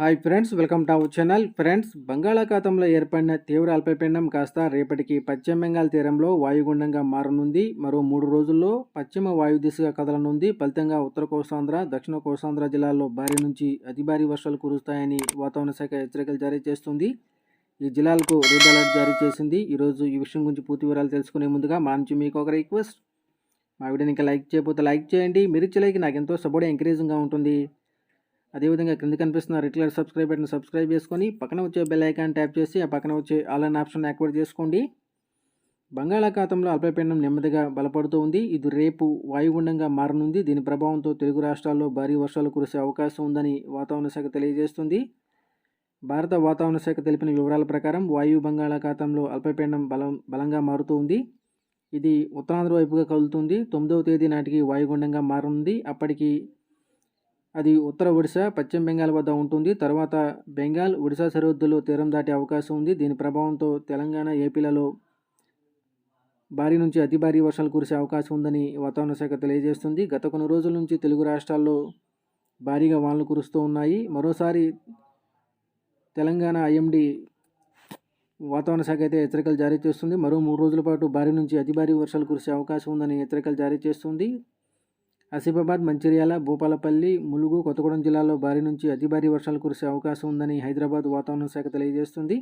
Hi friends welcome to our channel. Friends బంగాళాఖాతంలో ఏర్పడిన తీవ్ర అల్పపీడనం కాస్త రేపటికి పశ్చిమ బెంగాల్ తీరంలో వాయుగుండంగా మారనుంది. మరో మూడు రోజుల్లో పశ్చిమ వాయు దిశగా కదలనుంది. ఫలితంగా ఉత్తర కోస్తాంధ్ర దక్షిణ కోస్తాంధ్ర జిల్లాల్లో భారీ నుంచి అతి భారీ వర్షాలు కురుస్తాయని వాతావరణ శాఖ హెచ్చరికలు జారీ చేస్తుంది. ఈ జిల్లాలకు రెడ్ అలర్ట్ జారీ చేసింది. ఈరోజు ఈ విషయం గురించి పూర్తి వివరాలు తెలుసుకునే ముందుగా మా నుంచి మీకు ఒక రిక్వెస్ట్. మా వీడియోని ఇంకా లైక్ చేయకపోతే లైక్ చేయండి. మీరు ఇచ్చే లైక్ నాకు ఎంతో సపోర్ట్ ఎంకరేజింగ్గా ఉంటుంది. అదేవిధంగా కింద కనిపిస్తున్న regular colour subscribe button subscribe చేసుకొని పక్కన వచ్చే బెల్ ఐకాన్ ట్యాప్ చేసి ఆ పక్కన వచ్చే ఆల్ అన్ ఆప్షన్ యాక్టివేట్ చేసుకోండి. బంగాళాఖాతంలో అల్పపీడనం నెమ్మదిగా బలపడుతూ ఉంది. ఇది రేపు వాయుగుండంగా మారనుంది. దీని ప్రభావంతో తెలుగు రాష్ట్రాల్లో భారీ వర్షాలు కురిసే అవకాశం ఉందని వాతావరణ శాఖ తెలియజేస్తుంది. భారత వాతావరణ శాఖ తెలిపిన వివరాల ప్రకారం వాయు బంగాళాఖాతంలో అల్పపీడనం బలం బలంగా మారుతూ ఉంది. ఇది ఉత్తరాంధ్ర వైపుగా కదులుతుంది. తొమ్మిదవ తేదీ నాటికి వాయుగుండంగా మారనుంది. అప్పటికి అది ఉత్తర ఒడిశా పశ్చిమ బెంగాల్ వద్ద ఉంటుంది. తర్వాత బెంగాల్ ఒడిశా సరిహద్దులో తీరం దాటే అవకాశం ఉంది. దీని ప్రభావంతో తెలంగాణ ఏపీలలో భారీ నుంచి అతి భారీ వర్షాలు కురిసే అవకాశం ఉందని వాతావరణ శాఖ తెలియజేస్తుంది. గత కొన్ని రోజుల నుంచి తెలుగు రాష్ట్రాల్లో భారీగా వానలు కురుస్తూ ఉన్నాయి. మరోసారి తెలంగాణ ఐఎండి వాతావరణ శాఖ అయితే హెచ్చరికలు జారీ చేస్తుంది. మరో మూడు రోజుల పాటు భారీ నుంచి అతి భారీ వర్షాలు కురిసే అవకాశం ఉందని హెచ్చరికలు జారీ చేస్తుంది. ఆసిఫాబాద్ మంచిర్యాల భూపాలపల్లి ములుగు కొత్తగూడెం జిల్లాలో భారీ నుంచి అతి భారీ వర్షాలు కురిసే అవకాశం ఉందని హైదరాబాద్ వాతావరణ శాఖ తెలియజేస్తుంది.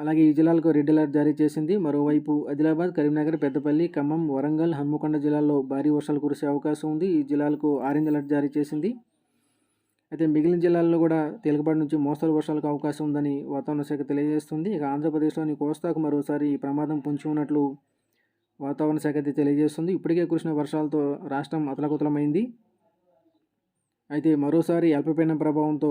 అలాగే ఈ జిల్లాలకు రెడ్ అలర్ట్ జారీ చేసింది. మరోవైపు ఆదిలాబాద్ కరీంనగర్ పెద్దపల్లి ఖమ్మం వరంగల్ హన్మకొండ జిల్లాల్లో భారీ వర్షాలు కురిసే అవకాశం ఉంది. ఈ జిల్లాలకు ఆరెంజ్ అలర్ట్ జారీ చేసింది. అయితే మిగిలిన జిల్లాల్లో కూడా తేలికపాటి నుంచి మోస్తరు వర్షాలకు అవకాశం ఉందని వాతావరణ శాఖ తెలియజేస్తుంది. ఇక ఆంధ్రప్రదేశ్లోని కోస్తాకు మరోసారి ప్రమాదం పొంచి ఉన్నట్లు వాతావరణ శాఖ అయితే తెలియజేస్తుంది. ఇప్పటికే కురిసిన వర్షాలతో రాష్ట్రం అతలకుతలమైంది. అయితే మరోసారి అల్పపీడన ప్రభావంతో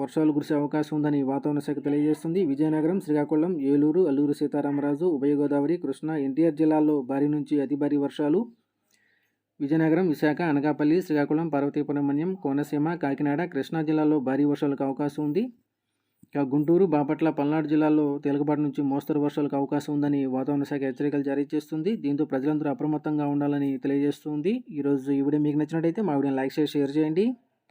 వర్షాలు కురిసే అవకాశం ఉందని వాతావరణ శాఖ తెలియజేస్తుంది. విజయనగరం శ్రీకాకుళం ఏలూరు అల్లూరు సీతారామరాజు ఉభయ గోదావరి కృష్ణా ఎన్టీఆర్ జిల్లాల్లో భారీ నుంచి అతి భారీ వర్షాలు. విజయనగరం విశాఖ అనకాపల్లి శ్రీకాకుళం పార్వతీపురమణ్యం కోనసీమ కాకినాడ కృష్ణా జిల్లాలో భారీ వర్షాలకు అవకాశం ఉంది. ఇక గుంటూరు బాపట్ల పల్నాడు జిల్లాల్లో తేలికపాటి నుంచి మోస్తరు వర్షాలకు అవకాశం ఉందని వాతావరణ శాఖ హెచ్చరికలు జారీ చేస్తుంది. దీంతో ప్రజలందరూ అప్రమత్తంగా ఉండాలని తెలియజేస్తుంది. ఈరోజు ఈ వీడియో మీకు నచ్చినట్టయితే మా వీడియోని లైక్ చేసి షేర్ చేయండి.